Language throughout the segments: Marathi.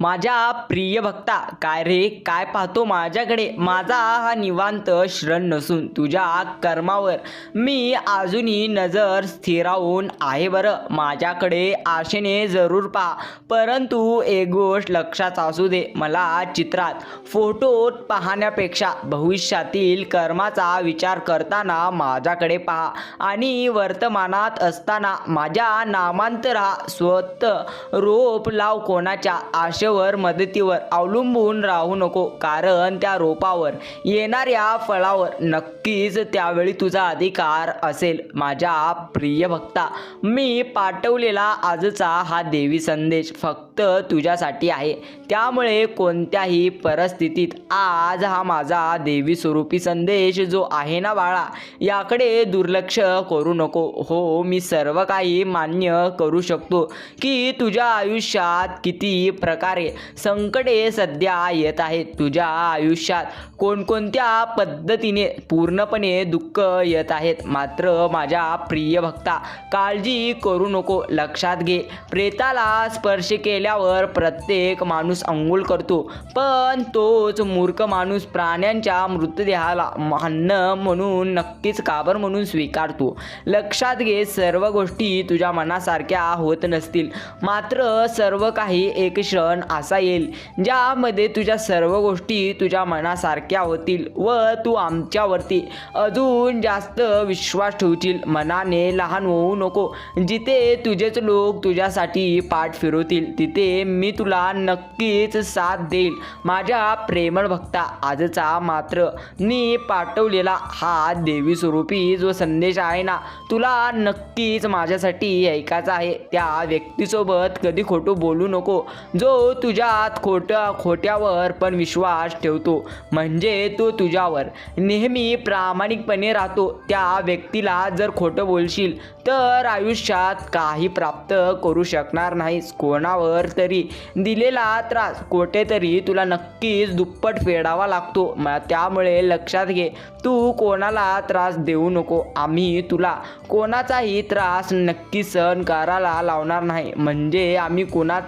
माझ्या प्रिय भक्ता काय रे काय पाहतो माझ्याकडे? माझा हा निवांत श्रण नसून तुझ्या कर्मावर मी अजूनही नजर स्थिरावून आहे बरं. माझ्याकडे आशेने जरूर पहा परंतु एक गोष्ट लक्षात असू दे मला चित्रात फोटोत पाहण्यापेक्षा भविष्यातील कर्माचा विचार करताना माझ्याकडे पहा आणि वर्तमानात असताना माझ्या नामांतरा स्वतः रोप लाव कोणाच्या आशे आशेवर मदतीवर अवलंबून राहू नको. कारण त्या रोपावर येणाऱ्या फळावर नक्कीच त्यावेळी तुझा अधिकार असेल माझ्या प्रिय भक्ता. मी पाठवलेला आजचा हा देवी संदेश फक्त तुझ्यासाठी आहे. त्यामुळे कोणत्याही परिस्थितीत आज हा माझा देवी स्वरूपी संदेश जो आहे ना बाळा याकडे दुर्लक्ष करू नको. हो मी सर्व काही मान्य करू शकतो की तुझ्या आयुष्यात किती प्रकार संकटे सध्या येत आहेत तुझ्या आयुष्यात. कोणकोणत्या पद्धतीने पूर्णपणे दुःख येत आहेत? मात्र माझ्या प्रिय भक्ता काळजी करू नको. लक्षात घे. प्रेताला स्पर्श केल्यावर प्रत्येक माणूस अंघोळ करतो. पण तोच मूर्ख माणूस प्राण्यांच्या मृतदेहाला अन्न म्हणून नक्कीच काबर म्हणून स्वीकारतो. लक्षात घे सर्व गोष्टी तुझ्या मनासारख्या होत नसतील. मात्र सर्व काही एक क्षण असा येईल. ज्यामध्ये तुझ्या सर्व गोष्टी तुझ्या मनासारख्या होतील व तू आमच्यावरती अजून जास्त विश्वास ठेवशील. मनाने लहान होऊ नको. जिथे तुझेच लोक तुझ्यासाठी पाठ फिरवतील तिथे मी तुला नक्कीच साथ देईल. माझ्या प्रेमळ भक्ता आजचा मात्र मी पाठवलेला हा देवी स्वरूपी जो संदेश आहे ना तुला नक्कीच माझ्यासाठी ऐकायचा आहे. त्या व्यक्तीसोबत कधी खोटं बोलू नको. जो तुझ्यात खोट्या खोट्यावर पण विश्वास ठेवतो. म्हणजे तो तुझ्यावर. नेहमी प्रामाणिकपणे राहतो. त्या व्यक्तीला जर खोटं बोलशील तर आयुष्यात काही प्राप्त करू शकणार नाहीस. कोणावर तरी दिलेला त्रास कुठेतरी तुला नक्कीच दुप्पट फेडावा लागतो. त्यामुळे लक्षात घे तू कोणाला त्रास देऊ नको. आम्ही तुला कोणाचाही त्रास नक्की सहन करायला लावणार नाही. म्हणजे आम्ही कोणात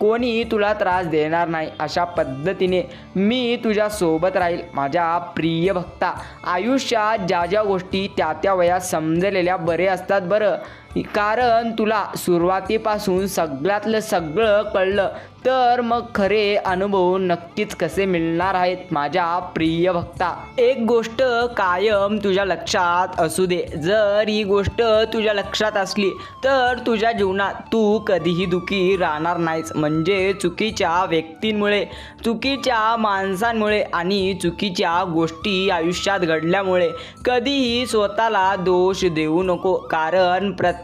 कोणी तुला त्रास देणार नाही. अशा पद्धतीने मी तुझ्या सोबत राहील. माझ्या प्रिय भक्ता आयुष्यात ज्या ज्या गोष्टी त्या त्या वयात समजलेल्या बरे असतात बरं. कारण तुला सुरुवातीपासून सगळ्यातलं सगळं कळलं तर मग खरे अनुभव नक्कीच कसे मिळणार आहेत माझ्या प्रिय भक्ता एक गोष्ट कायम तुझ्या लक्षात असू दे. जर ही गोष्ट तुझ्या लक्षात असली तर तुझ्या जीवनात तू कधीही दुखी राहणार नाहीस. म्हणजे चुकीच्या व्यक्तींमुळे चुकीच्या माणसांमुळे आणि चुकीच्या गोष्टी आयुष्यात घडल्यामुळे कधीही स्वतःला दोष देऊ नको. कारण प्रत्येक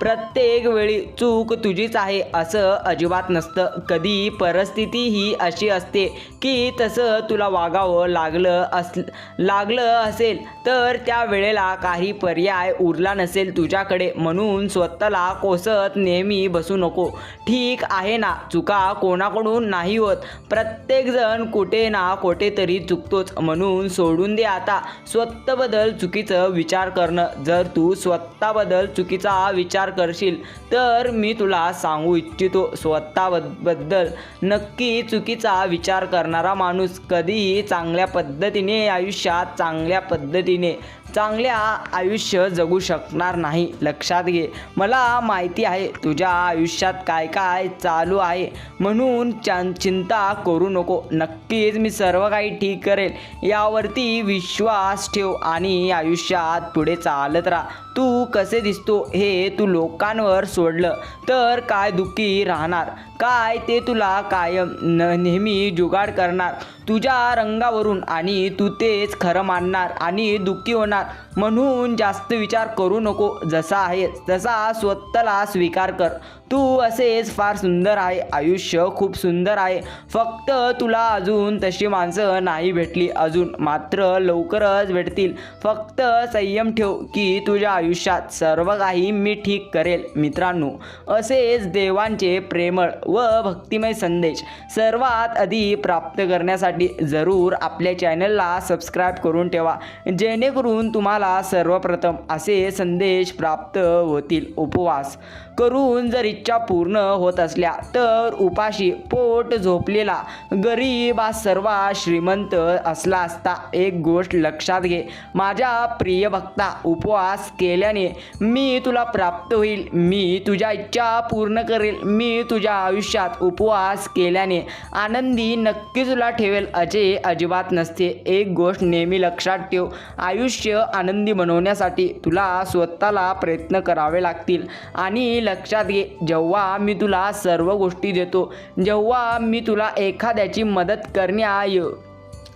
प्रत्येक वेळी चूक तुझीच आहे असं अजिबात नसतं. कधी परिस्थिती ही अशी असते की तसं तुला वागावं लागलं अस लागलं असेल तर त्या वेळेला काही पर्याय उरला नसेल तुझ्याकडे. म्हणून स्वतःला कोसत नेहमी बसू नको. ठीक आहे ना चुका कोणाकडून नाही होत. प्रत्येकजण कुठे ना कुठेतरी चुकतोच. म्हणून सोडून दे आता. स्वतःबद्दल चुकीचं विचार करणं. जर तू स्वतःबद्दल चुकीचं विचार करशील तर मी तुला सांगू इच्छितो स्वतःबद्दल. नक्की चुकीचा विचार करणारा माणूस कधीही चांगल्या पद्धतीने आयुष्यात चांगल्या पद्धतीने चांगल्या आयुष्य जगू शकणार नाही. लक्षात घे मला माहिती आहे तुझ्या आयुष्यात काय काय चालू आहे म्हणून चिंता करू नको. नक्कीच मी सर्व काही ठीक करेल. यावरती विश्वास ठेव आणि आयुष्यात पुढे चालत राहा. तू कसे दिसतो हे तू लोकांवर सोडलं तर काय दुःखी राहणार? काय ते तुला कायम न नेहमी जुगाड करणार? तुझ्या रंगावरून आणि तू तेच खरं मानणार आणि दुःखी होणार? म्हणून जास्त विचार करू नको. जसा आहे तसा स्वतःला स्वीकार कर. तू असेच फार सुंदर आहे आयुष्य खूप सुंदर आहे. फक्त तुला अजून तशी माणसं नाही भेटली. अजून मात्र लवकरच भेटतील. फक्त संयम ठेव की तुझ्या आयुष्यात सर्व काही मी ठीक करेल. मित्रांनो असेच देवांचे प्रेमळ व भक्तिमय संदेश सर्वात आधी प्राप्त करण्यासाठी जरूर आपल्या चॅनलला सबस्क्राईब करून ठेवा. जेणेकरून तुम्हाला सर्वप्रथम असे संदेश प्राप्त होतील. उपवास करून जर इच्छा पूर्ण होत असल्या तर उपाशी पोट झोपलेला गरीब हा सर्वात श्रीमंत असला असता एक गोष्ट लक्षात घे. माझ्या प्रिय भक्ता उपवास केल्याने मी तुला प्राप्त होईल. मी तुझ्या इच्छा पूर्ण करेल. मी तुझ्या आयुष्यात उपवास केल्याने आनंदी नक्की तुला ठेवेल असे अजिबात नसते. एक गोष्ट नेहमी लक्षात ठेव. आयुष्य आनंदी बनवण्यासाठी तुला स्वतःला प्रयत्न करावे लागतील. आणि लक्षात घे जेव्हा मी तुला सर्व गोष्टी देतो जेव्हा मी तुला एखाद्याची मदत करण्या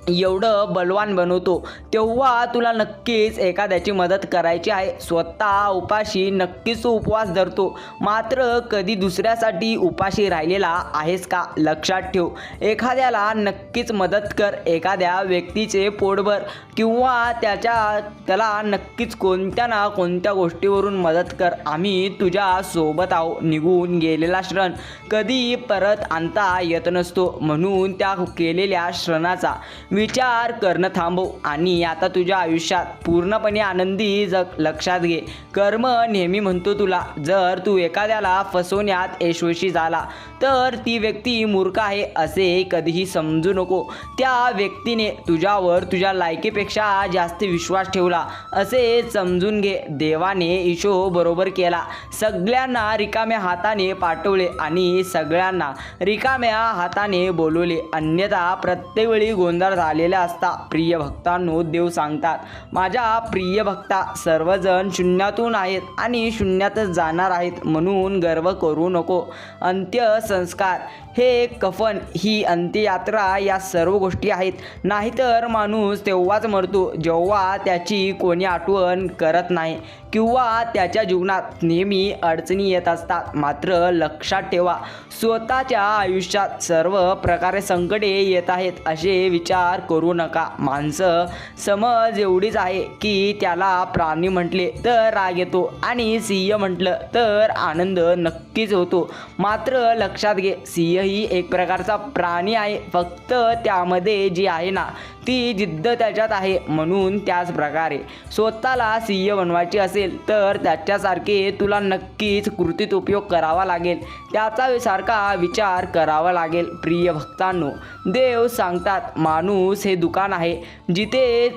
एवढं बलवान बनवतो तेव्हा तुला नक्कीच एखाद्याची मदत करायची आहे. स्वतः उपाशी नक्कीच तू उपवास धरतो. मात्र कधी दुसऱ्यासाठी उपाशी राहिलेला आहेस का? लक्षात ठेव. एखाद्याला नक्कीच मदत कर. एखाद्या व्यक्तीचे पोटभर किंवा त्याच्या त्याला नक्कीच कोणत्या ना कोणत्या गोष्टीवरून मदत कर. आम्ही तुझ्या सोबत आहो. निघून गेलेला श्रण कधी परत आणता येत नसतो. म्हणून त्या केलेल्या श्रणाचा विचार करणं थांबव आणि आता तुझ्या आयुष्यात पूर्णपणे आनंदी जग लक्षात घे. कर्म नेहमी म्हणतो तुला जर तू एखाद्याला फसवण्यात यशस्वी झाला तर ती व्यक्ती मूर्ख आहे असे कधीही समजू नको. त्या व्यक्तीने तुझ्यावर तुझ्या लायकीपेक्षा जास्त विश्वास ठेवला असे समजून घे. देवाने इशो बरोबर केला. सगळ्यांना रिकाम्या हाताने पाठवले आणि सगळ्यांना रिकाम्या हाताने बोलवले. अन्यथा प्रत्येक वेळी गोंधळ झालेला असता. प्रिय भक्तांनो देव सांगतात माझ्या प्रिय भक्ता सर्वजण शून्यातून आहेत आणि शून्यातच जाणार आहेत म्हणून गर्व करू नको. अंत्यसंस्कार हे कफन ही अंत्ययात्रा या सर्व गोष्टी आहेत. नाहीतर माणूस तेव्हाच मरतो जेव्हा त्याची कोणी आठवण करत नाही किंवा त्याच्या जीवनात नेहमी अडचणी येत असतात. मात्र लक्षात ठेवा स्वतःच्या आयुष्यात सर्व प्रकारे संकटे येत आहेत असे विचार करू नका. माणसं समज एवढीच आहे की त्याला प्राणी म्हटले तर राग येतो आणि सिंह म्हटलं तर आनंद नक्कीच होतो. मात्र लक्षात घे सिंह ही एक प्रकारचा प्राणी आहे. फक्त त्यामध्ये जी आहे ना ती जिद्द त्याच्यात आहे म्हणून त्याच प्रकारे. स्वतःला सिंह बनवायचे असेल तर त्याच्यासारखे तुला नक्कीच कृतीत उपयोग करावा लागेल. त्याचा सारखा विचार करावा लागेल प्रिय भक्तांनो. देव सांगतात माणूस हे दुकान आहे. जिथे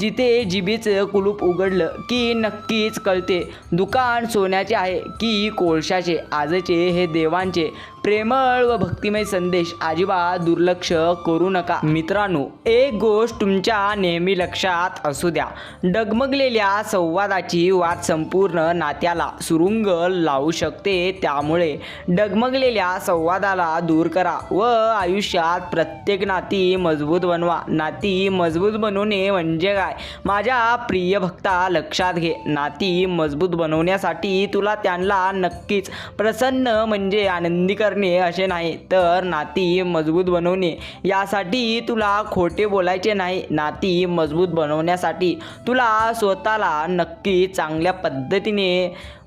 जिथे जिबीचं कुलूप उघडलं की नक्कीच कळते. दुकान सोन्याचे आहे की कोळशाचे आजचे हे देवांचे. प्रेमळ व भक्तिमय संदेश. अजिबात दुर्लक्ष करू नका. मित्रांनो एक गोष्ट तुमच्या नेहमी लक्षात असू द्या. डगमगलेल्या संवादाची वाद संपूर्ण नात्याला सुरुंग लावू शकते. त्यामुळे डगमगलेल्या संवादाला दूर करा व आयुष्यात प्रत्येक नाती मजबूत बनवा. नाती मजबूत बनवणे म्हणजे काय? माझ्या प्रिय भक्ता लक्षात घे. नाती मजबूत बनवण्यासाठी तुला त्यांना नक्कीच प्रसन्न म्हणजे आनंदी कर करणे असे नाही तर नाती मजबूत बनवणे. यासाठी तुला खोटे बोलायचे नाही. नाती मजबूत बनवण्यासाठी तुला स्वतःला नक्की चांगल्या पद्धतीने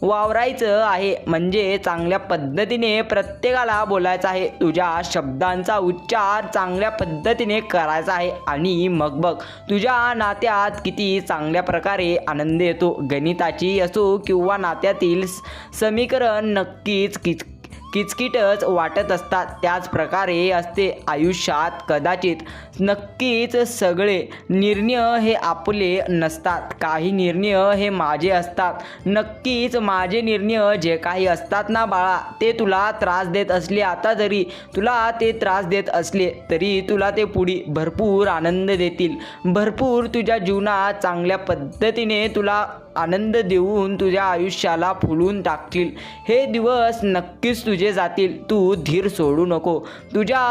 वावरायचं आहे. म्हणजे चांगल्या पद्धतीने प्रत्येकाला बोलायचं आहे. तुझ्या शब्दांचा उच्चार चांगल्या पद्धतीने करायचा आहे. आणि मग बघ तुझ्या नात्यात किती चांगल्या प्रकारे आनंद येतो. गणिताची असो किंवा नात्यातील समीकरण नक्कीच किच किचकिटच वाटत असतात. त्याच प्रकारे असते आयुष्यात कदाचित. नक्कीच सगळे निर्णय हे आपले नसतात. काही निर्णय हे माझे असतात. नक्कीच माझे निर्णय जे काही असतात ना बाळा ते तुला त्रास देत असले आता जरी तुला ते त्रास देत असले तरी तुला ते पुढे भरपूर आनंद देतील. भरपूर तुझ्या जीवनात चांगल्या पद्धतीने तुला आनंद देऊन तुझ्या आयुष्याला फुलून टाकतील. हे दिवस नक्कीच तुझे जातील. तू धीर सोडू नको. तुझ्या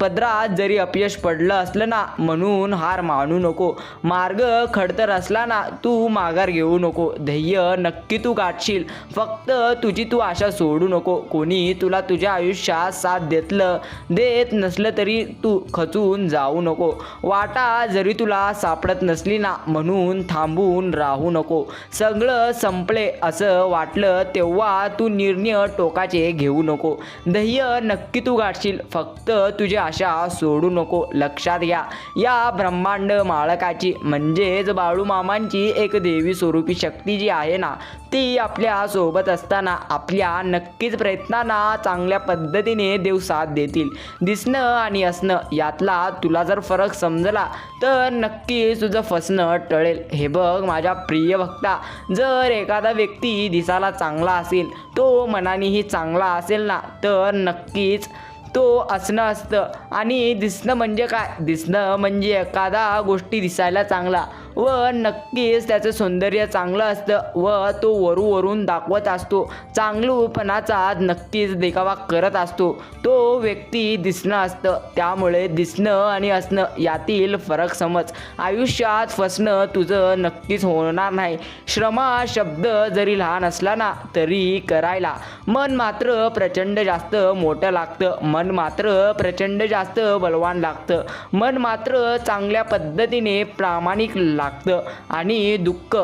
पदरात जरी अपयश पडलं असलं ना म्हणून हार मानू नको. मार्ग खडतर असला ना तू माघार घेऊ नको. ध्येय नक्की तू गाठशील. फक्त तुझी तू आशा सोडू नको. कोणी तुला तुझ्या आयुष्यात साथ देतलं देत नसलं तरी तू खचून जाऊ नको. वाटा जरी तुला सापडत नसली ना म्हणून थांबून राहू नको. सगळं संपले असं वाटलं तेव्हा तू निर्णय टोकाचे घेऊ नको. ध्येय नक्की तू गाठशील. फक्त तुझी आशा सोडू नको. लक्षात घ्या. या ब्रह्मांड मालकाची म्हणजेच बाळूमामांची एक देवी स्वरूपी शक्ती जी आहे ना ती आपल्यासोबत असताना आपल्या नक्कीच प्रयत्नांना चांगल्या पद्धतीने देव साथ देतील. दिसणं आणि असणं यातला तुला जर फरक समजला तर नक्कीच तुझं फसणं टळेल. हे बघ माझ्या प्रिय भक्ता जर एखादा व्यक्ती दिसायला चांगला असेल तो मनानेही चांगला असेल ना तर नक्कीच तो असणं असतं. आणि दिसणं म्हणजे काय? दिसणं म्हणजे एखादा गोष्टी दिसायला चांगला. व नक्कीच त्याचं सौंदर्य चांगलं असतं. व तो वरूवरून दाखवत असतो. चांगलूपणाचा नक्कीच देखावा करत असतो. तो व्यक्ती दिसणं असतं. त्यामुळे दिसणं आणि असणं यातील फरक समज. आयुष्यात फसणं तुझं नक्कीच होणार नाही. श्रमा शब्द जरी लहान असला ना तरी करायला. मन मात्र प्रचंड जास्त मोठं लागतं. मन मात्र प्रचंड जास्त बलवान लागतं. मन मात्र चांगल्या पद्धतीने प्रामाणिक लाग लागतं आणि दुःख.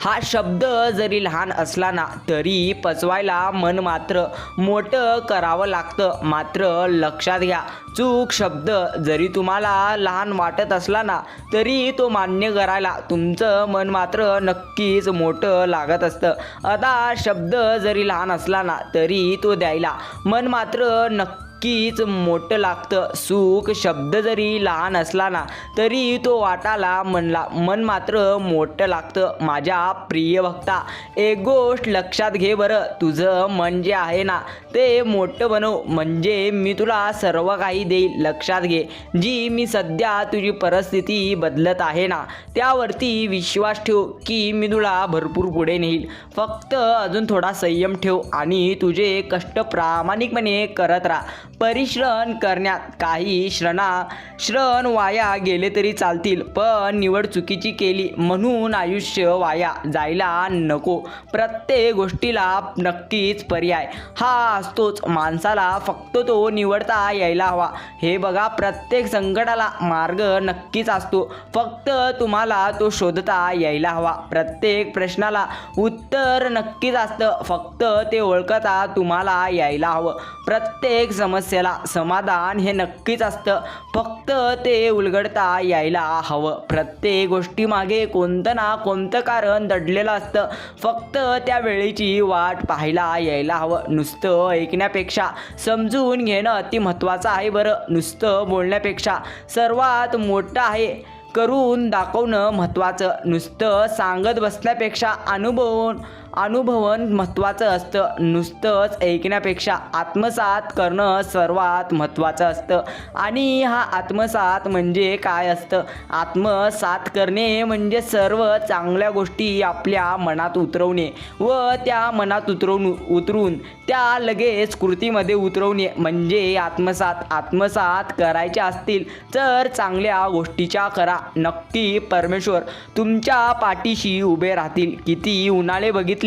हा शब्द जरी लहान असला ना तरी पचवायला मन मात्र मोठं करावं लागतं. मात्र लक्षात घ्या चूक शब्द जरी तुम्हाला लहान वाटत असला ना तरी तो मान्य करायला तुमचं मन मात्र नक्कीच मोठं लागत असतं. आता शब्द जरी लहान असला ना तरी तो द्यायला मन मात्र नक्की नक्कीच मोठं लागतं. सुख शब्द जरी लहान असला ना तरी तो वाटाला मनला मन मात्र मोठं लागतं. माझ्या प्रिय भक्ता एक गोष्ट लक्षात घे बरं. तुझं मन जे आहे ना ते मोठं बनव. म्हणजे मी तुला सर्व काही देईल. लक्षात घे. जी मी सध्या तुझी परिस्थिती बदलत आहे ना त्यावरती विश्वास ठेव की मी तुला भरपूर पुढे नेईल. फक्त अजून थोडा संयम ठेव आणि तुझे कष्ट प्रामाणिकपणे करत राहा. परिश्रम करण्यात काही श्रणा श्रण वाया गेले तरी चालतील पण निवड चुकीची केली म्हणून आयुष्य वाया जायला नको. प्रत्येक गोष्टीला नक्कीच पर्याय. हा असतोच माणसाला फक्त तो निवडता यायला हवा. हे बघा प्रत्येक संकटाला मार्ग नक्कीच असतो. फक्त तुम्हाला तो शोधता यायला हवा. प्रत्येक प्रश्नाला उत्तर नक्कीच असतं. फक्त ते ओळखता तुम्हाला यायला हवं. प्रत्येक समस्या समस्येला समाधान हे नक्कीच असतं. फक्त ते उलगडता यायला हवं. प्रत्येक गोष्टीमागे कोणतं ना कोणतं कारण दडलेलं असतं. फक्त त्या वेळेची वाट पाहायला यायला हवं. नुसतं ऐकण्यापेक्षा समजून घेणं अति महत्त्वाचं आहे बरं. नुसतं बोलण्यापेक्षा सर्वात मोठं आहे करून दाखवणं महत्त्वाचं. नुसतं सांगत बसण्यापेक्षा अनुभवून अनुभवन महत्त्वाचं असतं. नुसतंच ऐकण्यापेक्षा आत्मसात करणं सर्वात महत्त्वाचं असतं. आणि हा आत्मसात म्हणजे काय असतं? आत्मसात करणे म्हणजे सर्व चांगल्या गोष्टी आपल्या मनात उतरवणे व त्या मनात उतरवून उतरून त्या लगेच कृतीमध्ये उतरवणे म्हणजे आत्मसात. आत्मसात करायचे असतील तर चांगल्या गोष्टीच्या करा. नक्की परमेश्वर तुमच्या पाठीशी उभे राहतील. किती उन्हाळे बघितले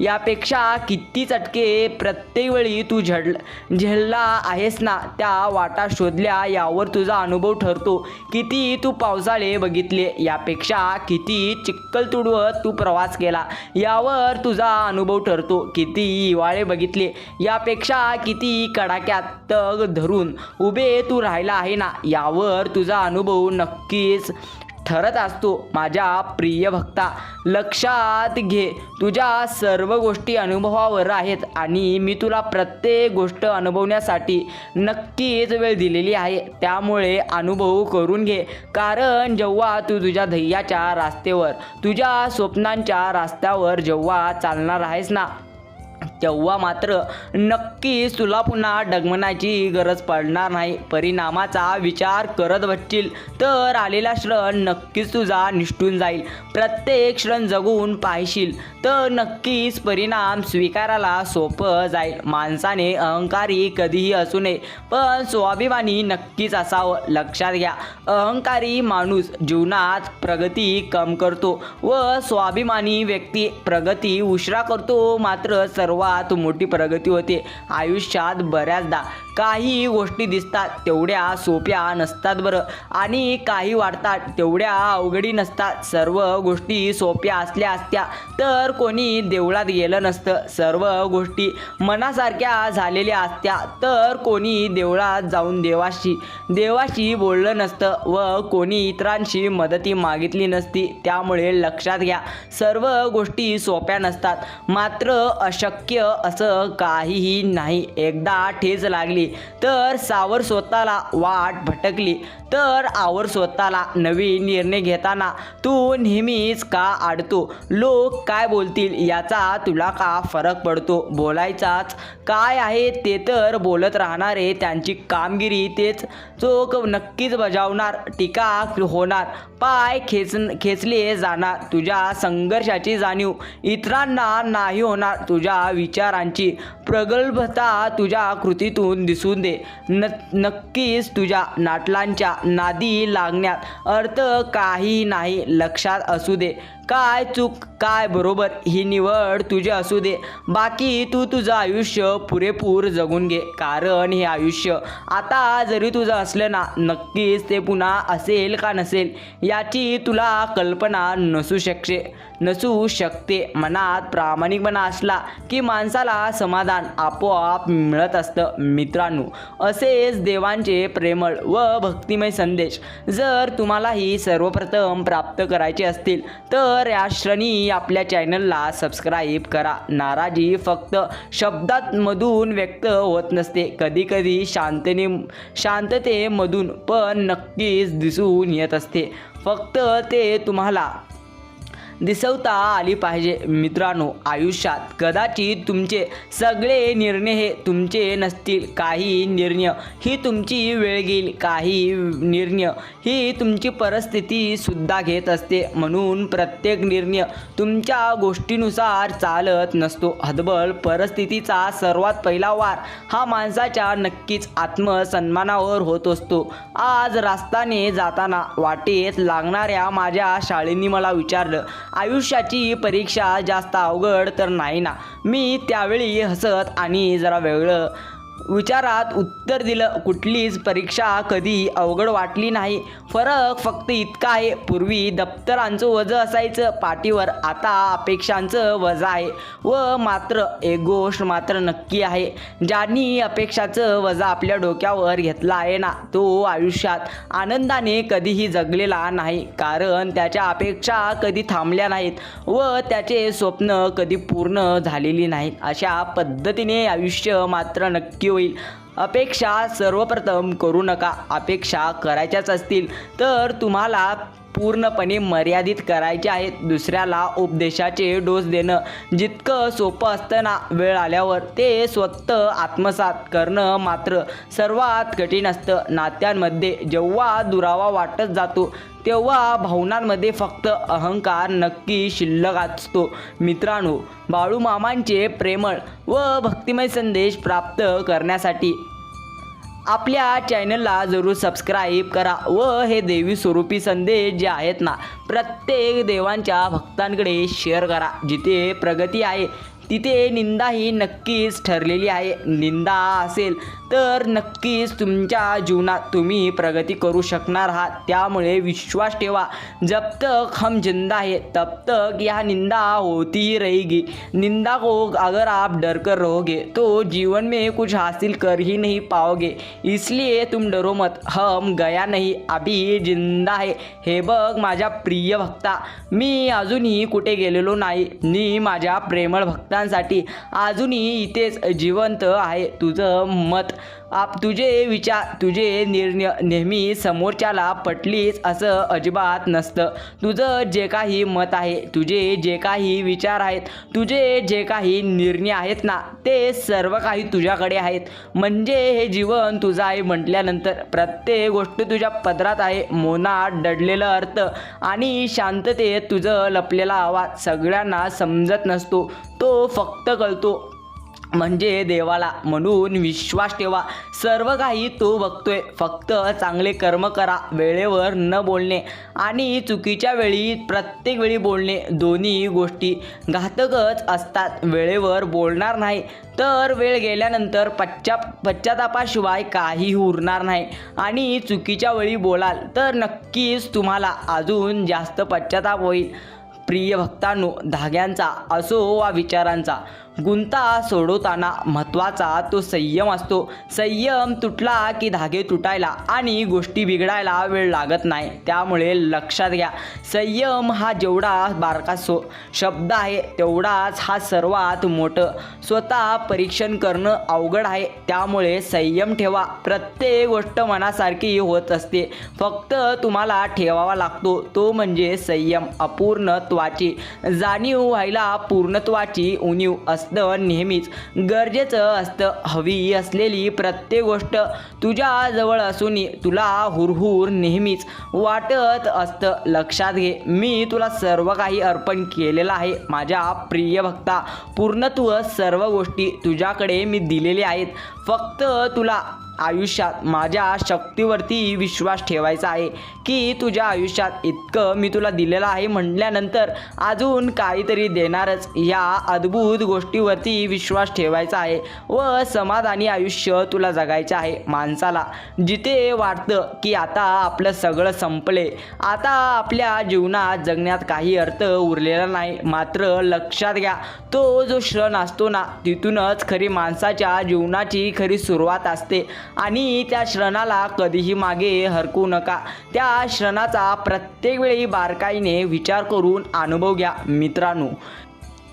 यापेक्षा किती चटके प्रत्येक वेळी तू झड झेलला आहेस ना त्या वाटा शोधल्या यावर तुझा अनुभव ठरतो. किती तू पावसाळे बघितले यापेक्षा किती चिक्कल तुडवत तू प्रवास केला. यावर तुझा अनुभव ठरतो. किती हिवाळे बघितले यापेक्षा किती कडाक्यात तग धरून उभे तू राहिला आहे ना यावर तुझा अनुभव नक्कीच ठरत असतो. माझ्या प्रिय भक्ता लक्षात घे. तुझ्या सर्व गोष्टी अनुभवावर आहेत आणि मी तुला प्रत्येक गोष्ट अनुभवण्यासाठी नक्कीच वेळ दिलेली आहे. त्यामुळे अनुभव करून घे. कारण जेव्हा तू तुझ्या ध्येयाच्या रास्तेवर तुझ्या स्वप्नांच्या रस्त्यावर जेव्हा चालणार आहेस ना तेव्हा मात्र नक्कीच तुला पुन्हा डगमनाची गरज पडणार नाही. परिणामाचा विचार करत बसशील तर आलेला क्षण नक्कीच तुझा निष्ठून जाईल. प्रत्येक क्षण जगून पाहशील तर नक्कीच परिणाम स्वीकारायला सोपं जाईल. माणसाने अहंकारी कधीही असू नये पण स्वाभिमानी नक्कीच असावं. लक्षात घ्या अहंकारी माणूस जीवनात प्रगती कम करतो व स्वाभिमानी व्यक्ती प्रगती उशिरा करतो. मात्र सर्वात मोठी प्रगती होते. आयुष्यात बऱ्याचदा काही गोष्टी दिसतात तेवढ्या सोप्या नसतात बरं. आणि काही वाटतात तेवढ्या अवघडी नसतात. सर्व गोष्टी सोप्या असल्या असत्या तर कोणी देवळात गेलं नसतं. सर्व गोष्टी मनासारख्या झालेल्या असत्या तर कोणी देवळात जाऊन देवाशी देवाशी बोललं नसतं व कोणी इतरांशी मदती मागितली नसती. त्यामुळे लक्षात घ्या सर्व गोष्टी सोप्या नसतात. मात्र अशक्य असं काहीही नाही. एकदा ठेच लागली तर सावर स्वतःला वाट भटकली. तर आवर स्वतःला नवीन निर्णय घेताना तू नेहमीच का आडतो? लोक काय बोलतील याचा तुला का फरक पडतो? बोलायचाच काय आहे ते तर बोलत राहणारे त्यांची कामगिरी तेच चोख नक्कीच बजावणार टीका होणार. पाय खेच खेचले जाणार तुझ्या संघर्षाची जाणीव. इतरांना नाही होणार तुझ्या विचारांची. प्रगल्भता तुझ्या कृतीतून दिसून दे. न नक्कीच तुझ्या नाटलांच्या नादी लागण्यात अर्थ काही नाही. लक्षात असू दे. काय चूक काय बरोबर ही निवड तुझी असू दे. बाकी तू तुझं आयुष्य पुरेपूर जगून घे. कारण हे आयुष्य आता जरी तुझं असलं ना नक्कीच ते पुन्हा असेल का नसेल याची तुला कल्पना नसू शकते नसू शकते. मनात प्रामाणिकपणा असला की माणसाला समाधान आपोआप मिळत असतं. मित्रांनो असेच देवांचे प्रेमळ व भक्तिमय संदेश जर तुम्हालाही सर्वप्रथम प्राप्त करायचे असतील तर या क्षणी आपल्या चॅनलला सबस्क्राईब करा. नाराजी फक्त शब्दांमधून व्यक्त होत नसते. कधीकधी शांतने शांततेमधून पण नक्कीच दिसून येत असते. फक्त ते तुम्हाला दिसवता आली पाहिजे. मित्रांनो आयुष्यात कदाचित तुमचे सगळे निर्णय हे तुमचे नसतील. काही निर्णय ही तुमची वेळ घेईल. काही निर्णय ही तुमची परिस्थिती सुद्धा घेत असते. म्हणून प्रत्येक निर्णय तुमच्या गोष्टीनुसार चालत नसतो. हदबल परिस्थितीचा सर्वात पहिला वार हा माणसाच्या नक्कीच आत्मसन्मानावर होत असतो. आज रास्ताने जाताना वाटेत लागणाऱ्या माझ्या शाळेनी मला विचारलं आयुष्याची परीक्षा जास्त अवघड तर नाही ना. मी त्यावेळी हसत आणि जरा वेगळं विचारात उत्तर दिलं. कुठलीच परीक्षा कधी अवघड वाटली नाही. फरक फक्त इतका आहे. पूर्वी दप्तरांचं वजं असायचं. पाठीवर आता अपेक्षांचं वजं आहे. व मात्र एक गोष्ट मात्र नक्की आहे. ज्यांनी अपेक्षाचं वजा आपल्या डोक्यावर घेतला आहे ना तो आयुष्यात आनंदाने कधीही जगलेला नाही. कारण त्याच्या अपेक्षा कधी थांबल्या नाहीत व त्याचे स्वप्न कधी पूर्ण झालेली नाहीत. अशा पद्धतीने आयुष्य मात्र नक्की होईल. अपेक्षा सर्वप्रथम करू नका. अपेक्षा करायच्याच असतील तर तुम्हाला पूर्णपणे मर्यादित करायचे आहेत. दुसऱ्याला उपदेशाचे डोस देणं जितकं सोपं असतं ना वेळ आल्यावर ते स्वतः आत्मसात करणं मात्र सर्वात कठीण असतं. नात्यांमध्ये जेव्हा दुरावा वाटत जातो तेव्हा भावनांमध्ये फक्त अहंकार नक्की शिल्लक असतो. मित्रांनो बाळूमामांचे प्रेमळ व भक्तिमय संदेश प्राप्त करण्यासाठी आपल्या चॅनलला जरूर सबस्क्राईब करा व हे देवी स्वरूपी संदेश जे आहेत ना प्रत्येक देवांच्या भक्तांकडे शेअर करा जिथे प्रगती आहे. तिथे निंदा ही नक्कीच ठरलेली आहे. निंदा असेल तर नक्कीच तुमच्या जीवनात तुम्ही प्रगती करू शकणार आहात. त्यामुळे विश्वास ठेवा. जब तक हम जिंदा है तब तक यह निंदा होती ही रहेगी. निंदा को अगर आप डर कर रहोगे तो जीवन में कुछ हासिल कर ही नहीं पाओगे. इसलिए तुम डरो मत. हम गया नहीं अभी जिंदा है. हे बघ माझ्या प्रिय भक्ता मी अजूनही कुठे गेलेलो नाही. मी माझ्या प्रेमळ भक्ता भक्तांसाठी अजूनही इथेच जिवंत आहे तुझं मत. आप तुझे विचार तुझे निर्णय नेहमी समोरच्याला पटलीच असं अजिबात नसतं. तुझं जे काही मत आहे तुझे जे काही विचार आहेत तुझे जे काही निर्णय आहेत ना ते सर्व काही तुझ्याकडे आहेत. म्हणजे हे जीवन तुझं आहे म्हटल्यानंतर प्रत्येक गोष्ट तुझ्या पदरात आहे. मोनात दडलेला अर्थ आणि शांततेत तुझं लपलेला आवाज सगळ्यांना समजत नसतो. तो फक्त कळतो. म्हणजे देवाला. म्हणून विश्वास ठेवा. सर्व काही तो बघतोय. फक्त चांगले कर्म करा. वेळेवर न बोलणे आणि चुकीच्या वेळी प्रत्येक वेळी बोलणे दोन्ही गोष्टी घातकच असतात. वेळेवर बोलणार नाही तर वेळ गेल्यानंतर पश्चा पश्चातापाशिवाय काही उरणार नाही. आणि चुकीच्या वेळी बोलाल तर नक्कीच तुम्हाला अजून जास्त पश्चाताप होईल. प्रिय भक्तांनो धाग्यांचा असो वा विचारांचा गुंता सोडवताना महत्त्वाचा तो संयम असतो. संयम तुटला की धागे तुटायला आणि गोष्टी बिघडायला वेळ लागत नाही. त्यामुळे लक्षात घ्या संयम हा जेवढा बारका सो शब्द आहे तेवढाच हा सर्वात मोठं. स्वतः परीक्षण करणं अवघड आहे. त्यामुळे संयम ठेवा. प्रत्येक गोष्ट मनासारखी होत असते. फक्त तुम्हाला ठेवावा लागतो. तो म्हणजे संयम अपूर्णत्वाची. जाणीव व्हायला पूर्णत्वाची उणीव असणं नेहमीच. गरजेचं असतं. हवी असलेली प्रत्येक गोष्ट तुझ्याजवळ असून तुला हुरहुर नेहमीच वाटत असतं. लक्षात घे मी तुला सर्व काही अर्पण केलेलं आहे. माझ्या प्रिय भक्ता पूर्णत्व सर्व गोष्टी तुझ्याकडे मी दिलेल्या आहेत. फक्त तुला आयुष्यात माझ्या शक्तीवरती विश्वास ठेवायचा आहे की तुझ्या आयुष्यात इतकं मी तुला दिलेलं आहे म्हटल्यानंतर अजून काहीतरी देणारच या अद्भुत गोष्टीवरती विश्वास ठेवायचा आहे व समाधानी आयुष्य तुला जगायचं आहे माणसाला. जिथे वाटतं की आता आपलं सगळं संपले. आता आपल्या जीवनात जगण्यात काही अर्थ उरलेला नाही. मात्र लक्षात घ्या तो जो क्षण असतो ना तिथूनच खरी माणसाच्या जीवनाची खरी सुरुवात असते. आणि त्या श्रणाला कधीही मागे हरकू नका. त्या श्रणाचा प्रत्येक वेळी बारकाईने विचार करून अनुभव घ्या मित्रांनो.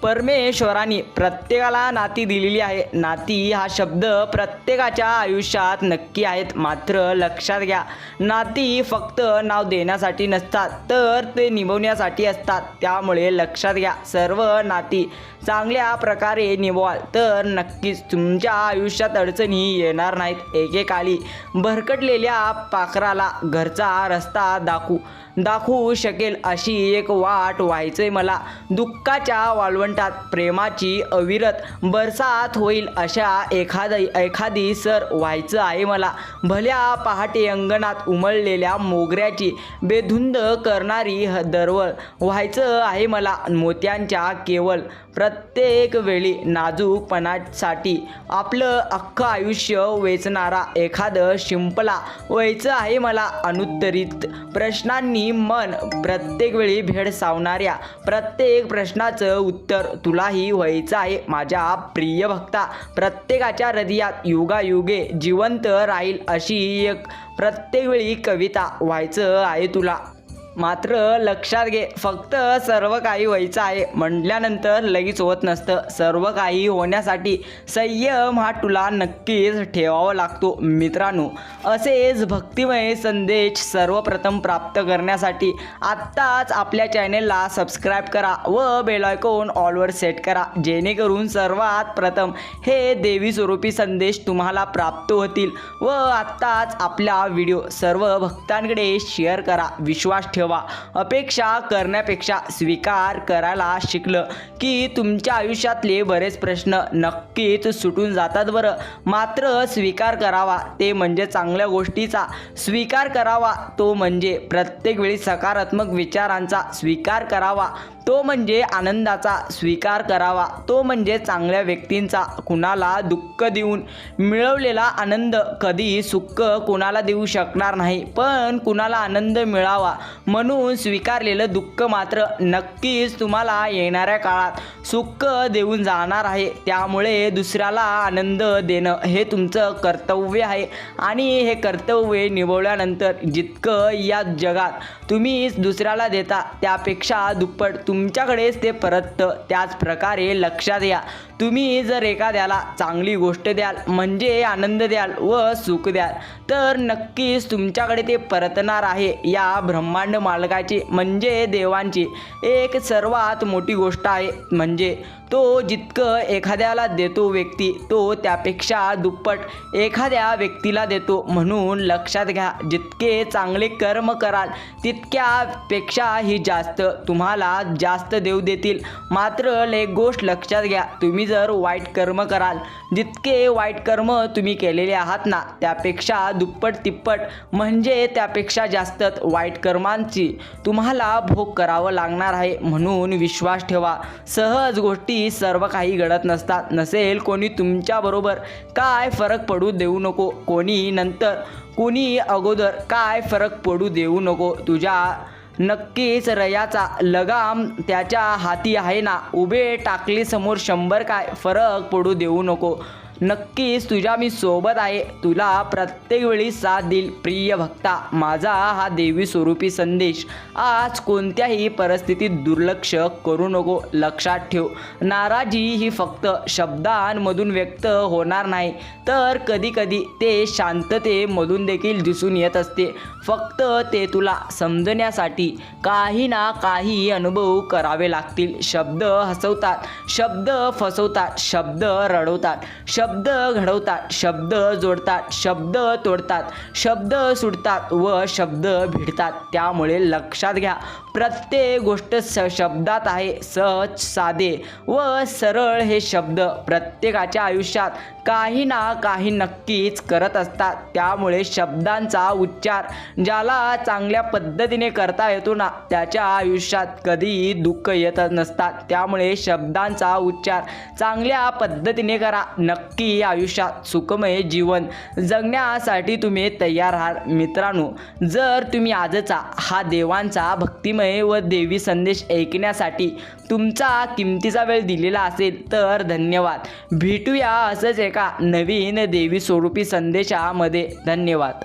परमेश्वराने प्रत्येकाला नाती दिलेली आहे. नाती हा शब्द प्रत्येकाच्या आयुष्यात नक्की आहेत. मात्र लक्षात घ्या नाती फक्त नाव देण्यासाठी नसतात तर ते निभवण्यासाठी असतात. त्यामुळे लक्षात घ्या सर्व नाती चांगल्या प्रकारे निभवाल तर नक्कीच तुमच्या आयुष्यात अडचणी येणार नाहीत. एकेकाळी भरकटलेल्या पाखराला घरचा रस्ता दाखवू. दाखवू शकेल अशी एक वाट व्हायचे मला. दुःखाच्या वाळवंटात प्रेमाची अविरत बरसात होईल अशा एखाद एखादी सर व्हायचं आहे मला. भल्या पहाटे अंगणात उमळलेल्या मोगऱ्याची बेधुंद करणारी ह- दरवळ व्हायचं आहे मला. मोत्यांच्या केवळ प्रत्येक वेळी नाजूकपणासाठी आपलं अख्खं आयुष्य वेचणारा एखादं शिंपला व्हायचं आहे मला अनुत्तरित. प्रश्नांनी मन प्रत्येक वेळी भेडसावणाऱ्या प्रत्येक प्रश्नाचं उत्तर तुलाही व्हायचं आहे माझ्या प्रिय भक्ता. प्रत्येकाच्या हृदयात युगायुगे जिवंत राहील अशी एक प्रत्येक वेळी कविता व्हायचं आहे तुला. मात्र लक्षात घे फक्त सर्व काही व्हायचं आहे. म्हटल्यानंतर लगेच होत नसतं. सर्व काही होण्यासाठी संयम हा तुला नक्कीच ठेवावा लागतो मित्रांनो. असेच भक्तिमय संदेश सर्वप्रथम प्राप्त करण्यासाठी आत्ताच आपल्या चॅनेलला सबस्क्राईब करा व बेलायकोन ऑलवर सेट करा जेणेकरून सर्वात प्रथम हे देवी स्वरूपी संदेश तुम्हाला प्राप्त होतील. व आत्ताच आपला व्हिडिओ सर्व भक्तांकडे शेअर करा. विश्वास ठेवा. अपेक्षा करण्यापेक्षा स्वीकार करायला शिकलं की तुमच्या आयुष्यातले बरेच प्रश्न नक्कीच सुटून जातात बरं. मात्र स्वीकार करावा ते म्हणजे चांगल्या गोष्टीचा स्वीकार करावा. तो म्हणजे प्रत्येक वेळी सकारात्मक विचारांचा स्वीकार करावा. तो म्हणजे आनंदाचा स्वीकार करावा. तो म्हणजे चांगल्या व्यक्तींचा कुणाला दुःख देऊन मिळवलेला आनंद कधी सुख कुणाला देऊ शकणार नाही पण कुणाला आनंद मिळावा म्हणून स्वीकारलेलं दुःख मात्र नक्कीच तुम्हाला येणाऱ्या काळात सुख देऊन जाणार आहे. त्यामुळे दुसऱ्याला आनंद देणं हे तुमचं कर्तव्य आहे आणि हे कर्तव्य निभवल्यानंतर जितकं या जगात तुम्ही दुसऱ्याला देता त्यापेक्षा दुप्पट तुमच्याकडेच ते परत त्याच प्रकारे लक्षात या तुम्ही जर एखाद्याला चांगली गोष्ट द्याल म्हणजे आनंद द्याल व सुख द्याल तर नक्कीच तुमच्याकडे ते परतणार आहे. या ब्रह्मांड मालकाची म्हणजे देवांची एक सर्वात मोठी गोष्ट आहे. म्हणजे तो जितकं एखाद्याला देतो व्यक्ती तो त्यापेक्षा दुप्पट एखाद्या व्यक्तीला देतो. म्हणून लक्षात घ्या जितके चांगले कर्म कराल तितक्यापेक्षाही जास्त तुम्हाला जास्त देव देतील. मात्र एक गोष्ट लक्षात घ्या तुम्ही जर वाईट कर्म कराल जितके वाईट कर्म तुम्ही केलेले आहात ना त्यापेक्षा दुप्पट तिप्पट म्हणजे त्यापेक्षा जास्तच वाईट कर्मांची तुम्हाला भोग करावं लागणार आहे म्हणून विश्वास ठेवा. सहज गोष्टी सर्व काही घडत नसतात. नसेल कोणी तुमच्याबरोबर काय फरक पडू देऊ नको. कोणी नंतर कोणी अगोदर काय फरक पडू देऊ नको. तुझ्या नक्कीच रयाचा लगाम त्याच्या हाती आहे ना. उभे टाकली समोर शंभर काय फरक पडू देऊ नको. नक्कीच तुझ्या मी सोबत आहे. तुला प्रत्येक वेळी साथ देईल. प्रिय भक्ता माझा हा देवी स्वरूपी संदेश. आज कोणत्याही परिस्थितीत दुर्लक्ष करू नको. लक्षात ठेव. नाराजी ही फक्त शब्दांमधून व्यक्त होणार नाही. तर कधीकधी ते शांततेमधून देखील दिसून येत असते. फक्त ते तुला समजण्यासाठी काही ना काही अनुभव करावे लागतील. शब्द हसवतात. शब्द फसवतात. शब्द रडवतात. शब्द शब्द घडवतात शब्द जोडतात शब्द तोडतात शब्द सुटतात व शब्द भिडतात. त्यामुळे लक्षात घ्या प्रत्येक गोष्ट स शब्दात आहे सहज साधे व सरळ हे शब्द प्रत्येकाच्या आयुष्यात काही ना काही नक्कीच करत असतात. त्यामुळे शब्दांचा उच्चार ज्याला चांगल्या पद्धतीने करता येतो ना त्याच्या आयुष्यात कधीही दुःख येत नसतात. त्यामुळे शब्दांचा उच्चार चांगल्या पद्धतीने करा. नक्की आयुष्यात सुखमय जीवन जगण्यासाठी तुम्ही तयार आहात मित्रांनो जर तुम्ही आजचा हा देवांचा भक्ती वाङ्मय व देवी संदेश ऐकण्यासाठी तुमचा किमतीचा वेळ दिलेला असेल तर धन्यवाद. भेटूया असंच एका नवीन देवी स्वरूपी संदेशामध्ये. धन्यवाद.